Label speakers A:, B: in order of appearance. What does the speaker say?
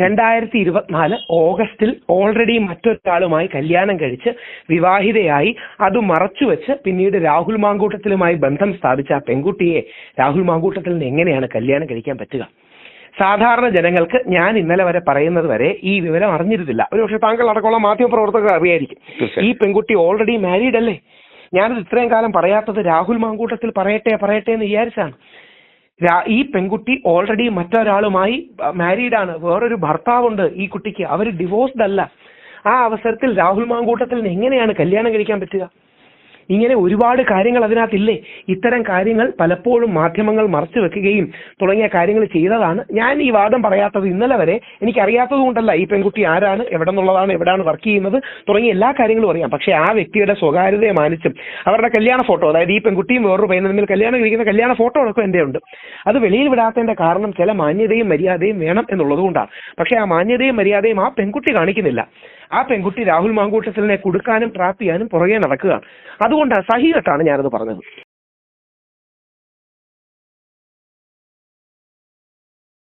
A: രണ്ടായിരത്തി ഇരുപത്തിനാല് ഓഗസ്റ്റിൽ ഓൾറെഡി മറ്റൊരാളുമായി കല്യാണം കഴിച്ച് വിവാഹിതയായി. അത് മറച്ചുവെച്ച് പിന്നീട് രാഹുൽ മാങ്കൂട്ടത്തിലുമായി ബന്ധം സ്ഥാപിച്ച ആ പെൺകുട്ടിയെ രാഹുൽ മാങ്കൂട്ടത്തിൽ നിന്ന് എങ്ങനെയാണ് കല്യാണം കഴിക്കാൻ പറ്റുക? സാധാരണ ജനങ്ങൾക്ക് ഞാൻ ഇന്നലെ വരെ പറയുന്നത് വരെ ഈ വിവരം അറിഞ്ഞിരുന്നില്ല. ഒരുപക്ഷെ താങ്കൾ അടക്കമുള്ള മാധ്യമപ്രവർത്തകർ അറിയായിരിക്കും. ഈ പെൺകുട്ടി ഓൾറെഡി മാരീഡ് അല്ലേ? ഞാനത് ഇത്രയും കാലം പറയാത്തത് രാഹുൽ മാങ്കൂട്ടത്തിൽ പറയട്ടെ പറയട്ടെ എന്ന് വിചാരിച്ചാണ് ഈ പെൺകുട്ടി ഓൾറെഡി മറ്റൊരാളുമായി മാരീഡാണ് വേറൊരു ഭർത്താവുണ്ട് ഈ കുട്ടിക്ക്. അവർ ഡിവോഴ്സ്ഡ് അല്ല. ആ അവസരത്തിൽ രാഹുൽ മാങ്കൂട്ടത്തിൽ എങ്ങനെയാണ് കല്യാണം കഴിക്കാൻ പറ്റുക? ഇങ്ങനെ ഒരുപാട് കാര്യങ്ങൾ അതിനകത്തില്ലേ? ഇത്തരം കാര്യങ്ങൾ പലപ്പോഴും മാധ്യമങ്ങൾ മറച്ചു വെക്കുകയും തുടങ്ങിയ കാര്യങ്ങൾ ചെയ്തതാണ്. ഞാൻ ഈ വാദം പറയാത്തത് ഇന്നലെ വരെ എനിക്ക് അറിയാത്തത് കൊണ്ടല്ല. ഈ പെൺകുട്ടി ആരാണ് എവിടെ നിന്നുള്ളതാണ് എവിടെയാണ് വർക്ക് ചെയ്യുന്നത് തുടങ്ങിയ എല്ലാ കാര്യങ്ങളും അറിയാം. പക്ഷേ ആ വ്യക്തിയുടെ സ്വകാര്യതയെ മാനിച്ചും അവരുടെ കല്യാണ ഫോട്ടോ അതായത് ഈ പെൺകുട്ടിയും വേറൊരു പയ്യനും തമ്മിൽ കല്യാണം കഴിക്കുന്ന കല്യാണ ഫോട്ടോ അടക്കം എന്റെ ഉണ്ട്. അത് വെളിയിൽ വിടാത്തതിന്റെ കാരണം ചില മാന്യതയും മര്യാദയും വേണം എന്നുള്ളത് കൊണ്ടാണ്. പക്ഷേ ആ മാന്യതയും മര്യാദയും ആ പെൺകുട്ടി കാണിക്കുന്നില്ല. ആ പെൺകുട്ടി രാഹുൽ മാങ്കൂട്ടത്തിലിനെ കൊടുക്കാനും ട്രാപ്പ് ചെയ്യാനും പുറകെ നടക്കുകയാണ് അതുകൊണ്ടാണ് സഹികെട്ടാണ് ഞാനത് പറഞ്ഞത്.